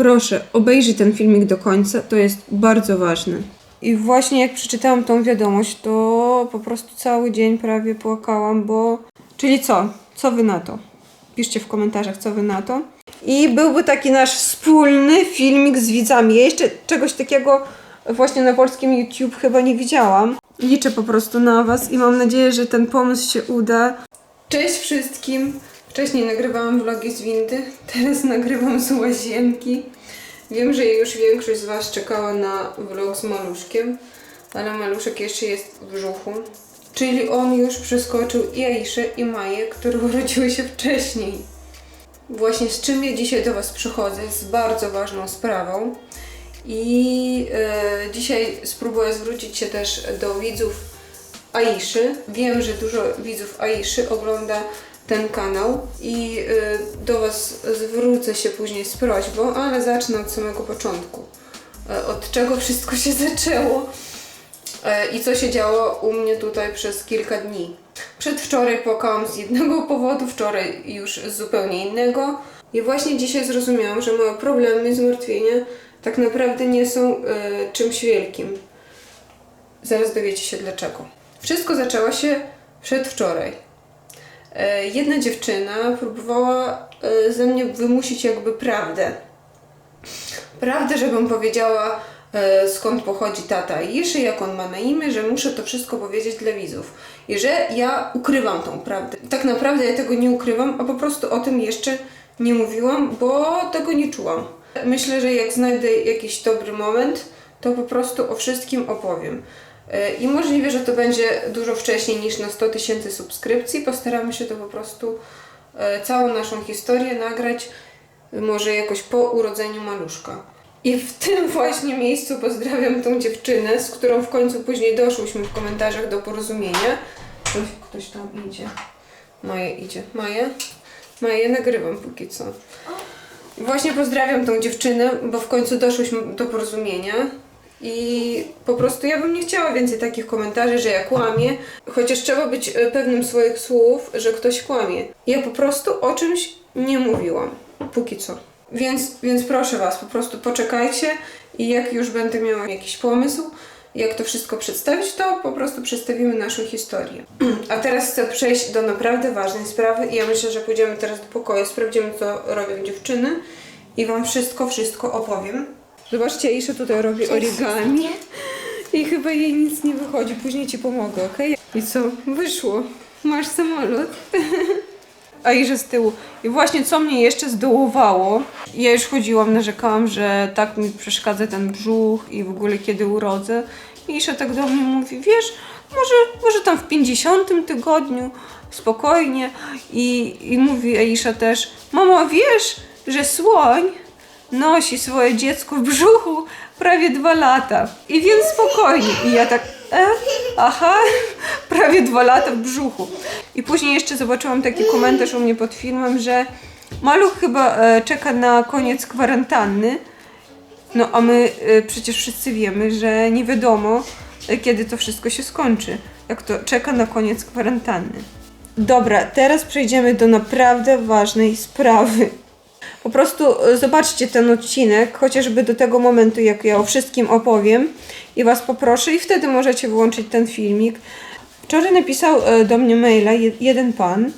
Proszę, obejrzyj ten filmik do końca, to jest bardzo ważne. I właśnie jak przeczytałam tą wiadomość, to po prostu cały dzień prawie płakałam, bo... Czyli co? Co wy na to? Piszcie w komentarzach, co wy na to. I byłby taki nasz wspólny filmik z widzami. Ja jeszcze czegoś takiego właśnie na polskim YouTube chyba nie widziałam. Liczę po prostu na was i mam nadzieję, że ten pomysł się uda. Cześć wszystkim! Wcześniej nagrywałam vlogi z windy, teraz nagrywam z łazienki. Wiem, że już większość z Was czekała na vlog z maluszkiem, ale maluszek jeszcze jest w brzuchu. Czyli on już przeskoczył i Aiszę, i Maję, które urodziły się wcześniej. Właśnie z czym ja dzisiaj do Was przychodzę, z bardzo ważną sprawą. I e, dzisiaj spróbuję zwrócić się też do widzów Aiszy. Wiem, że dużo widzów Aiszy ogląda ten kanał i y, do Was zwrócę się później z prośbą, ale zacznę od samego początku. E, Od czego wszystko się zaczęło e, i co się działo u mnie tutaj przez kilka dni. Przedwczoraj płakałam z jednego powodu, wczoraj już z zupełnie innego. I właśnie dzisiaj zrozumiałam, że moje problemy i zmartwienia tak naprawdę nie są e, czymś wielkim. Zaraz dowiecie się dlaczego. Wszystko zaczęło się przedwczoraj. E, Jedna dziewczyna próbowała e, ze mnie wymusić jakby prawdę. Prawdę, żebym powiedziała e, skąd pochodzi tata Iszy, jak on ma na imię, że muszę to wszystko powiedzieć dla widzów. I że ja ukrywam tą prawdę. Tak naprawdę ja tego nie ukrywam, a po prostu o tym jeszcze nie mówiłam, bo tego nie czułam. Myślę, że jak znajdę jakiś dobry moment, to po prostu o wszystkim opowiem. I możliwe, że to będzie dużo wcześniej niż na 100 tysięcy subskrypcji. Postaramy się to po prostu e, całą naszą historię nagrać, może jakoś po urodzeniu maluszka. I w tym właśnie miejscu pozdrawiam tą dziewczynę, z którą w końcu później doszłyśmy w komentarzach do porozumienia. Ktoś, ktoś tam idzie. Maja idzie. Maja? Maja, nagrywam póki co. Właśnie pozdrawiam tą dziewczynę, bo w końcu doszłyśmy do porozumienia. I po prostu ja bym nie chciała więcej takich komentarzy, że ja kłamię, chociaż trzeba być e, pewnym swoich słów, że ktoś kłamie. Ja po prostu o czymś nie mówiłam. Póki co. Więc, więc proszę Was, po prostu poczekajcie i jak już będę miała jakiś pomysł, jak to wszystko przedstawić, to po prostu przedstawimy naszą historię. A teraz chcę przejść do naprawdę ważnej sprawy i ja myślę, że pójdziemy teraz do pokoju, sprawdzimy co robią dziewczyny i Wam wszystko, wszystko opowiem. Zobaczcie, Isza tutaj robi origami i chyba jej nic nie wychodzi. Później Ci pomogę, ok? I co? Wyszło. Masz samolot. A Isza z tyłu. I właśnie co mnie jeszcze zdołowało, ja już chodziłam, narzekałam, że tak mi przeszkadza ten brzuch i w ogóle kiedy urodzę. I Isza tak do mnie mówi, wiesz, może, może tam w 50 tygodniu, spokojnie. I, i mówi Aisza też, mamo, wiesz, że słoń nosi swoje dziecko w brzuchu prawie dwa lata. I więc spokojnie. I ja tak, e, aha, prawie dwa lata w brzuchu. I później jeszcze zobaczyłam taki komentarz u mnie pod filmem, że maluch chyba e, czeka na koniec kwarantanny. No a my e, przecież wszyscy wiemy, że nie wiadomo, e, kiedy to wszystko się skończy. Jak to czeka na koniec kwarantanny. Dobra, teraz przejdziemy do naprawdę ważnej sprawy. Po prostu e, zobaczcie ten odcinek, chociażby do tego momentu, jak ja o wszystkim opowiem i Was poproszę i wtedy możecie wyłączyć ten filmik. Wczoraj napisał e, do mnie maila je- jeden pan,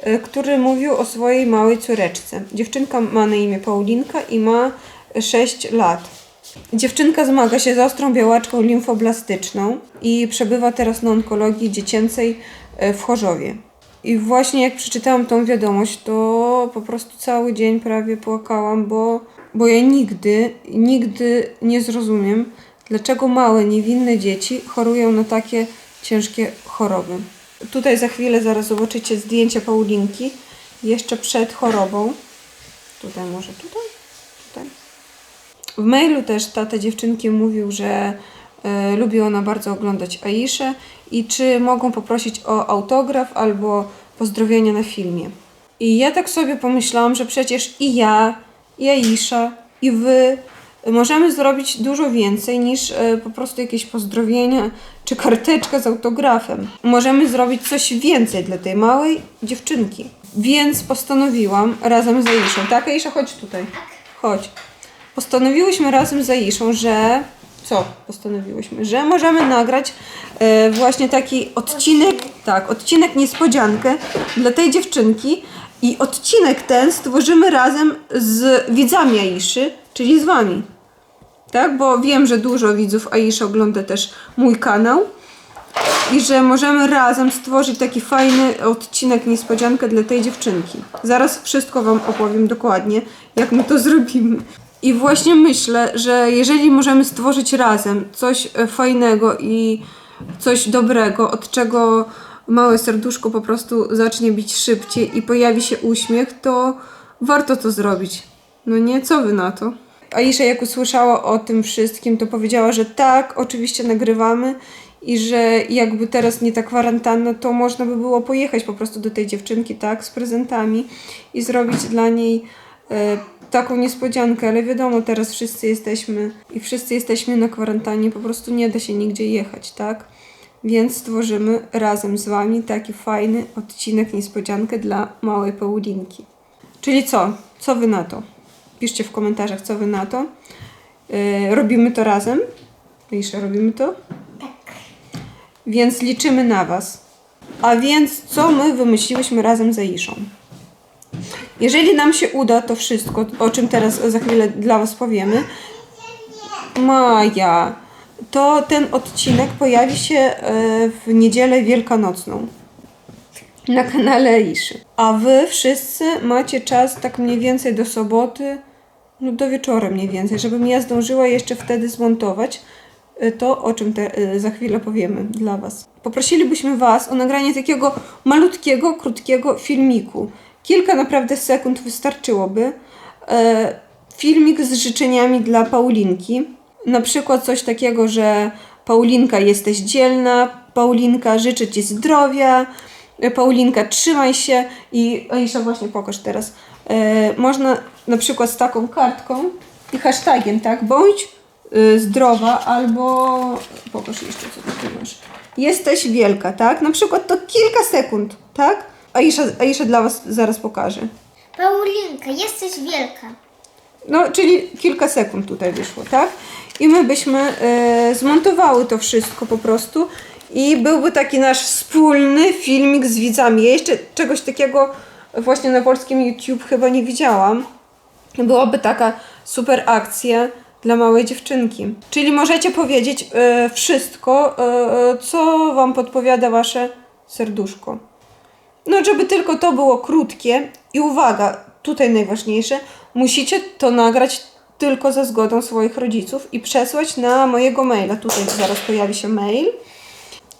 e, który mówił o swojej małej córeczce. Dziewczynka ma na imię Paulinka i ma 6 lat. Dziewczynka zmaga się z ostrą białaczką limfoblastyczną i przebywa teraz na onkologii dziecięcej w Chorzowie. I właśnie jak przeczytałam tą wiadomość, to po prostu cały dzień prawie płakałam, bo, bo ja nigdy, nigdy nie zrozumiem, dlaczego małe, niewinne dzieci chorują na takie ciężkie choroby. Tutaj za chwilę zaraz zobaczycie zdjęcie Paulinki jeszcze przed chorobą. Tutaj może tutaj? Tutaj. W mailu też tata dziewczynki mówił, że lubi ona bardzo oglądać Aiszę i czy mogą poprosić o autograf albo pozdrowienia na filmie. I ja tak sobie pomyślałam, że przecież i ja, i Aisza, i wy możemy zrobić dużo więcej niż e, po prostu jakieś pozdrowienia czy karteczka z autografem. Możemy zrobić coś więcej dla tej małej dziewczynki. Więc postanowiłam razem z Aiszą. Tak, Aisza, chodź tutaj. Chodź. postanowiłyśmy razem z Aiszą, że... Co postanowiłyśmy? Że możemy nagrać e, właśnie taki odcinek, tak, odcinek niespodziankę dla tej dziewczynki i odcinek ten stworzymy razem z widzami Aiszy, czyli z wami. Tak, bo wiem, że dużo widzów Aisza ogląda też mój kanał i że możemy razem stworzyć taki fajny odcinek niespodziankę dla tej dziewczynki. Zaraz wszystko Wam opowiem dokładnie, jak my to zrobimy. I właśnie myślę, że jeżeli możemy stworzyć razem coś e, fajnego i coś dobrego, od czego małe serduszko po prostu zacznie bić szybciej i pojawi się uśmiech, to warto to zrobić. No nie, co wy na to? Aisza jak usłyszała o tym wszystkim, to powiedziała, że tak, oczywiście nagrywamy i że jakby teraz nie ta kwarantanna, to można by było pojechać po prostu do tej dziewczynki, tak, z prezentami i zrobić dla niej taką niespodziankę, ale wiadomo, teraz wszyscy jesteśmy i wszyscy jesteśmy na kwarantannie, po prostu nie da się nigdzie jechać, tak? Więc stworzymy razem z Wami taki fajny odcinek niespodziankę dla małej Paulinki. Czyli co? Co Wy na to? Piszcie w komentarzach, co Wy na to. Yy, robimy to razem. Jeszcze robimy to? Więc liczymy na Was. A więc co my wymyśliłyśmy razem z Aiszą? Jeżeli nam się uda to wszystko, o czym teraz za chwilę dla Was powiemy, Maja, to ten odcinek pojawi się e, w niedzielę wielkanocną na kanale Aiszy. A Wy wszyscy macie czas tak mniej więcej do soboty, no do wieczora mniej więcej, żebym ja zdążyła jeszcze wtedy zmontować e, to, o czym te, e, za chwilę powiemy dla Was. Poprosilibyśmy Was o nagranie takiego malutkiego, krótkiego filmiku. Kilka naprawdę sekund wystarczyłoby. E, filmik z życzeniami dla Paulinki. Na przykład coś takiego, że Paulinka jesteś dzielna, Paulinka życzę Ci zdrowia, e, Paulinka trzymaj się i Aisza właśnie pokaż teraz. E, można na przykład z taką kartką i hashtagiem, tak, bądź y, zdrowa albo pokaż jeszcze co ty masz. Jesteś wielka, tak? Na przykład to kilka sekund, tak? Aisza, Aisza dla Was zaraz pokaże. Paulinka, jesteś wielka. No, czyli kilka sekund tutaj wyszło, tak? I my byśmy e, zmontowały to wszystko po prostu i byłby taki nasz wspólny filmik z widzami. Ja jeszcze czegoś takiego właśnie na polskim YouTube chyba nie widziałam. Byłaby taka super akcja dla małej dziewczynki. Czyli możecie powiedzieć e, wszystko, e, co Wam podpowiada Wasze serduszko. No, żeby tylko to było krótkie i uwaga, tutaj najważniejsze, musicie to nagrać tylko za zgodą swoich rodziców i przesłać na mojego maila. Tutaj zaraz pojawi się mail.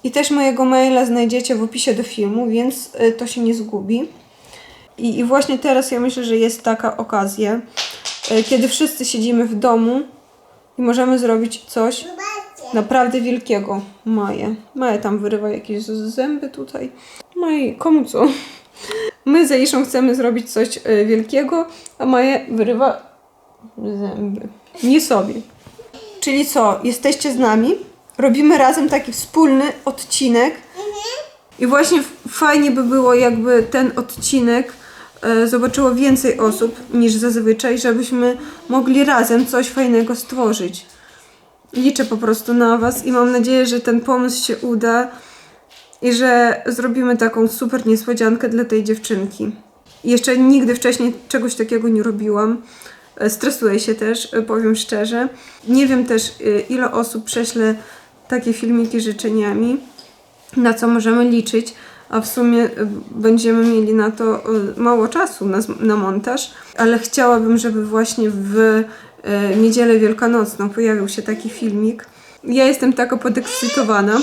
I też mojego maila znajdziecie w opisie do filmu, więc y, to się nie zgubi. I, I właśnie teraz ja myślę, że jest taka okazja, y, kiedy wszyscy siedzimy w domu i możemy zrobić coś naprawdę wielkiego. Maja. Maja tam wyrywa jakieś zęby tutaj. Maj, komu co? My z Aiszą chcemy zrobić coś y, wielkiego, a Maja wyrywa zęby. Nie sobie. Czyli co? Jesteście z nami? Robimy razem taki wspólny odcinek. I właśnie fajnie by było, jakby ten odcinek e, zobaczyło więcej osób niż zazwyczaj, żebyśmy mogli razem coś fajnego stworzyć. Liczę po prostu na Was i mam nadzieję, że ten pomysł się uda i że zrobimy taką super niespodziankę dla tej dziewczynki. Jeszcze nigdy wcześniej czegoś takiego nie robiłam. E, Stresuję się też, e, powiem szczerze. Nie wiem też, e, ile osób prześle takie filmiki życzeniami, na co możemy liczyć, a w sumie będziemy mieli na to mało czasu na, na montaż, ale chciałabym, żeby właśnie w niedzielę wielkanocną pojawił się taki filmik. Ja jestem taka podekscytowana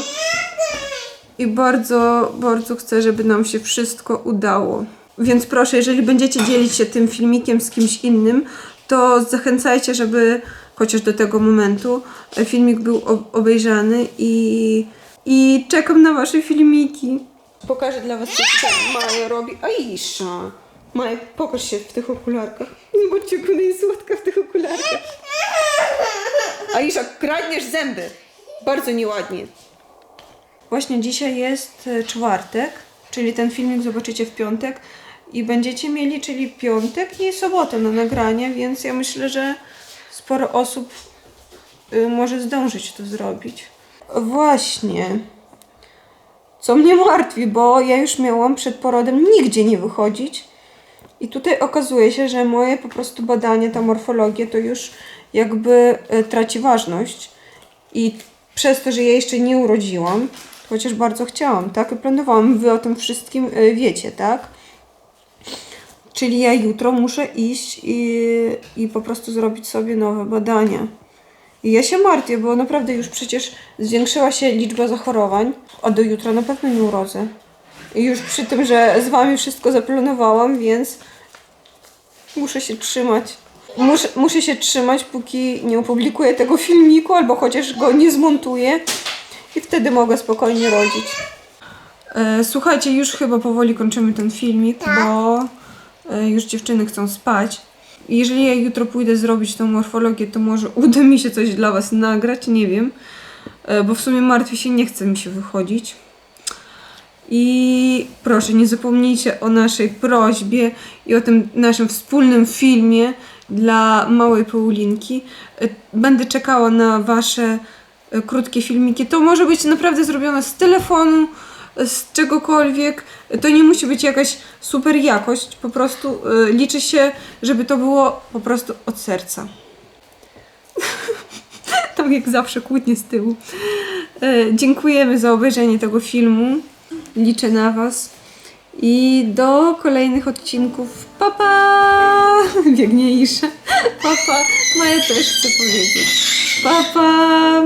i bardzo, bardzo chcę, żeby nam się wszystko udało. Więc proszę, jeżeli będziecie dzielić się tym filmikiem z kimś innym, to zachęcajcie, żeby chociaż do tego momentu e, filmik był ob- obejrzany i, i czekam na wasze filmiki. Pokażę dla was, co tutaj Maja robi. Aisza! Maja, pokaż się w tych okularkach. Zobaczcie, jak ona jest słodka w tych okularkach. Aisza, kradniesz zęby. Bardzo nieładnie. Właśnie dzisiaj jest e, czwartek, czyli ten filmik zobaczycie w piątek i będziecie mieli, czyli piątek i sobotę na nagranie, więc ja myślę, że sporo osób y, może zdążyć to zrobić. Właśnie. Co mnie martwi, bo ja już miałam przed porodem nigdzie nie wychodzić. I tutaj okazuje się, że moje po prostu badanie, ta morfologia to już jakby y, traci ważność. I przez to, że ja jeszcze nie urodziłam, chociaż bardzo chciałam, tak? I planowałam, wy o tym wszystkim y, wiecie, tak? Czyli ja jutro muszę iść i, i po prostu zrobić sobie nowe badania. I ja się martwię, bo naprawdę już przecież zwiększyła się liczba zachorowań, a do jutra na pewno nie urodzę. I już przy tym, że z wami wszystko zaplanowałam, więc muszę się trzymać. Muszę, muszę się trzymać, póki nie opublikuję tego filmiku, albo chociaż go nie zmontuję i wtedy mogę spokojnie rodzić. E, słuchajcie, już chyba powoli kończymy ten filmik, bo e, już dziewczyny chcą spać. I Jeżeli ja jutro pójdę zrobić tą morfologię, to może uda mi się coś dla Was nagrać, nie wiem. E, Bo w sumie martwię się, nie chce mi się wychodzić. I proszę, nie zapomnijcie o naszej prośbie i o tym naszym wspólnym filmie dla małej Paulinki. Będę czekała na Wasze e, krótkie filmiki. To może być naprawdę zrobione z telefonu, z czegokolwiek. To nie musi być jakaś super jakość. Po prostu e, liczy się, żeby to było po prostu od serca. tak jak zawsze kłótnie z tyłu. E, Dziękujemy za obejrzenie tego filmu. Liczę na Was. I do kolejnych odcinków. Papa! Biegnie Isza. Papa. Maja też chce powiedzieć. Papa!